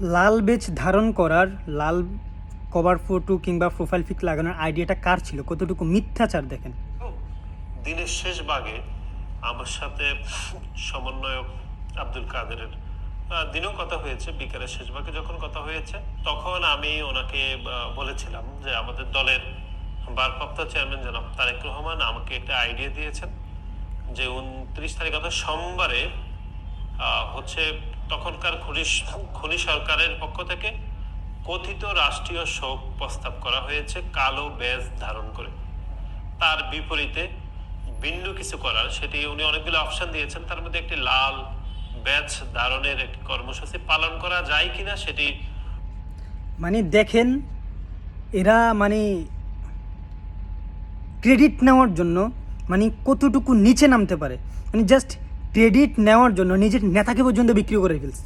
লাল badge ধারণ করার, লাল কভার ফটো কিংবা প্রোফাইল পিক লাগানোর আইডিয়াটা কার ছিল? কতটুকু মিথ্যাচার দেখেন? দিনের শেষ ভাগে আমার সাথে সমন্বয়ক আব্দুল কাদেরের দিনেও কথা হয়েছে, বিকেলের শেষ ভাগে যখন কথা হয়েছে, তখন আমি ওনাকে বলেছিলাম যে আমাদের দলের ভারপ্রাপ্ত চেয়ারম্যান জনাব তারেক রহমান আমাকে একটা আইডিয়া দিয়েছেন যে উনত্রিশ তারিখ অর্থাৎ সোমবারে হচ্ছে তখনকার খনি সরকারের পক্ষ থেকে কথিত রাষ্ট্রীয় শোক প্রস্তাব করা হয়েছে কালো ব্যাজ ধারণ করে। তার বিপরীতে ভিন্ন কিছু করার, সেটি উনি অনেকগুলো অপশন দিয়েছেন, তার মধ্যে একটি লাল ব্যাচ ধারণের একটি কর্মসূচি পালন করা যায় কিনা সেটি মানে দেখেন, এরা মানে ক্রেডিট নেওয়ার জন্য মানে কতটুকু নিচে নামতে পারে। মানে জাস্ট ক্রেডিট নেওয়ার জন্য নিজের নেতাকে পর্যন্ত বিক্রি করে ফেলছে।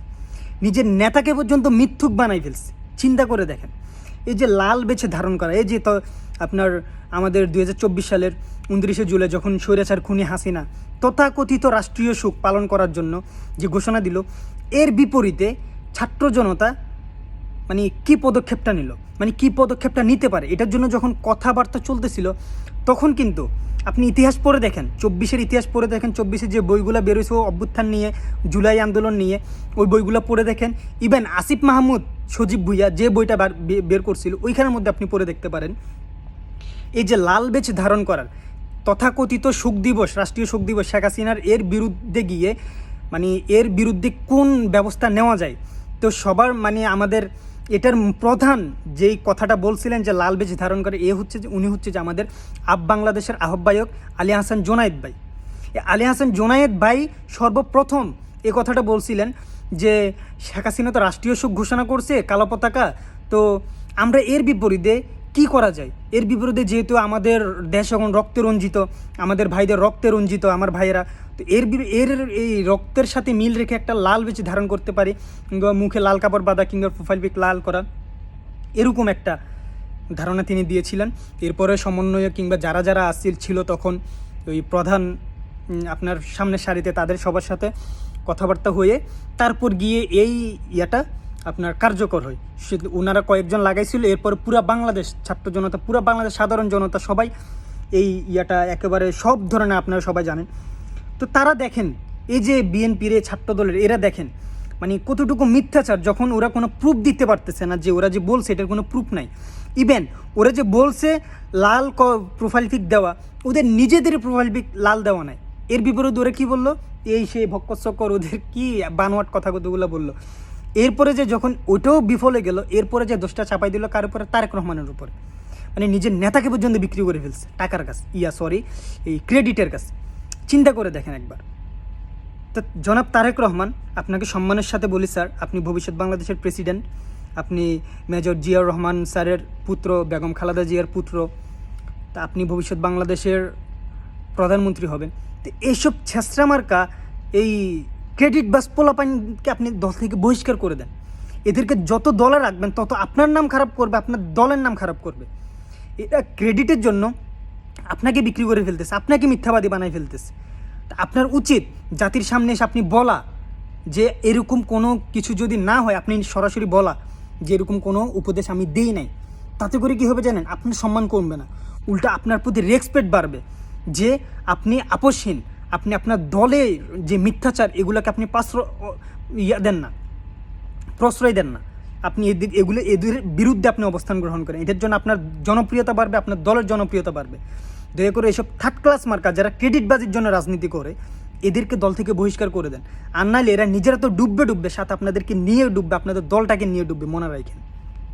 নিজের নেতাকে পর্যন্ত মিথ্যুক বানাই ফেলছে। চিন্তা করে দেখেন। এই যে লাল বেছে ধারণ করা, এই যে তো আপনার আমাদের দুই হাজার চব্বিশ সালের উনত্রিশে জুলাই যখন স্বৈরাচার খুনি হাসিনা তথাকথিত রাষ্ট্রীয় সুখ পালন করার জন্য যে ঘোষণা দিল, এর বিপরীতে ছাত্র জনতা মানে কি পদক্ষেপটা নিল? মানে কি পদক্ষেপটা নিতে পারে? এটার জন্য যখন কথাবার্তা চলতেছিল, তখন কিন্তু আপনি ইতিহাস পড়ে দেখেন, চব্বিশের ইতিহাস পড়ে দেখেন, চব্বিশে যে বইগুলো বেরোয়েছে অভ্যুত্থান নিয়ে, জুলাই আন্দোলন নিয়ে, ওই বইগুলো পড়ে দেখেন। ইভেন আসিফ মাহমুদ, সজীব ভুইয়া যে বইটা বের করছিল, ওইখানের মধ্যে আপনি পড়ে দেখতে পারেন। এই যে লাল বেচ ধারণ করার, তথাকথিত শোক দিবস, রাষ্ট্রীয় শোক দিবস, শেখ হাসিনার এর বিরুদ্ধে গিয়ে মানে এর বিরুদ্ধে কোন ব্যবস্থা নেওয়া যায়? তো সবার মানে আমাদের এটার প্রধান যেই কথাটা বলছিলেন যে লাল বেজি ধারণ করে, এ হচ্ছে যে, উনি হচ্ছে যে আমাদের আপ বাংলাদেশের আহ্বায়ক আলী হাসান জোনায়েদ ভাই। আলী হাসান জোনায়েদ ভাই সর্বপ্রথম এ কথাটা বলছিলেন যে, শেখ হাসিনা তো রাষ্ট্রীয় শোক ঘোষণা করছে, কালো পতাকা। তো আমরা এর বিপরীতে কি করা যায়? এর বিপরীতে যেহেতু আমাদের দেশ এখন রক্তে রঞ্জিত, আমাদের ভাইদের রক্তে রঞ্জিত, আমার ভাইয়েরা, তো এর এর এই রক্তের সাথে মিল রেখে একটা লাল বেছে ধারণ করতে পারি, কিংবা মুখে লাল কাপড় বাঁধা কিংবা প্রোফাইল পিক লাল করা, এরকম একটা ধারণা তিনি দিয়েছিলেন। এরপরে সমন্বয় কিংবা যারা যারা আসছিল ছিল তখন ওই প্রধান আপনার সামনের সারিতে তাদের সবার সাথে কথাবার্তা হয়ে তারপর গিয়ে এই ইয়াটা আপনার কার্যকর হয়। সে ওনারা কয়েকজন লাগাইছিল, এরপর পুরা বাংলাদেশ ছাত্র জনতা, পুরা বাংলাদেশ সাধারণ জনতা সবাই এই ইয়াটা একেবারে সব ধরনের আপনারা সবাই জানেন। তো তারা দেখেন, এই যে বিএনপির এই ছাত্র দলের এরা দেখেন মানে কতটুকু মিথ্যাচার, যখন ওরা কোনো প্রুফ দিতে পারতেছে না যে ওরা যে বলছে, এটার কোনো প্রুফ নাই। ইভেন ওরা যে বলছে লাল ক প্রোফাইল পিক দেওয়া, ওদের নিজেদের প্রোফাইল পিক লাল দেওয়া নাই। এর বিপরীত ওরা কী বলল? এই সেই ভক্কচক্কর, ওদের কি বানোয়াট কথা কতগুলো বলল? এরপরে যে যখন ওটাও বিফলে গেল, এরপরে যে দোষটা চাপাই দিল, কার উপরে? তারেক রহমানের উপরে। মানে নিজের নেতাকে পর্যন্ত বিক্রি করে ফেলছে, টাকার কাছে, ইয়া সরি এই ক্রেডিটের কাছে। চিন্তা করে দেখেন একবার। তো জনাব তারেক রহমান, আপনাকে সম্মানের সাথে বলি, স্যার, আপনি ভবিষ্যৎ বাংলাদেশের প্রেসিডেন্ট, আপনি মেজর জিয়াউর রহমান স্যারের পুত্র, বেগম খালাদা জিয়ার পুত্র, তা আপনি ভবিষ্যৎ বাংলাদেশের প্রধানমন্ত্রী হবেন। তো এইসব ছেঁচড়া মার্কা, এই ক্রেডিট বাস পোলাপাইনকে আপনি দল থেকে বহিষ্কার করে দেন। এদেরকে যত দলে রাখবেন, তত আপনার নাম খারাপ করবে, আপনার দলের নাম খারাপ করবে। এটা ক্রেডিটের জন্য আপনাকে বিক্রি করে ফেলতেছে, আপনাকে মিথ্যাবাদী বানাই ফেলতেছে। আপনার উচিত জাতির সামনে এসে আপনি বলা যে, এরকম কোনো কিছু যদি না হয়, আপনি সরাসরি বলা যে, এরকম কোনো উপদেশ আমি দিই নাই। তাতে করে কি হবে জানেন? আপনার সম্মান কমবে না। উল্টা আপনার প্রতি রেসপেক্ট বাড়বে যে, আপনি আপসহীন। আপনি আপনার দলে যে মিথ্যাচার, এগুলোকে আপনি পাশ্র ইয়া দেন না। প্রশ্রয় দেন না। আপনি এদের এগুলো, এদের বিরুদ্ধে আপনি অবস্থান গ্রহণ করেন। এদের জন্য আপনার জনপ্রিয়তা বাড়বে, আপনার দলের জনপ্রিয়তা বাড়বে। দয়া করে এসব থার্ড ক্লাস মার্কা যারা ক্রেডিট বাজির জন্য রাজনীতি করে, এদেরকে দল থেকে বহিষ্কার করে দেন। আর নাহলে এরা নিজেরা তো ডুববে ডুববে, সাথে আপনাদেরকে নিয়ে ডুববে, আপনাদের দলটাকে নিয়ে ডুববে, মনে রাখেন।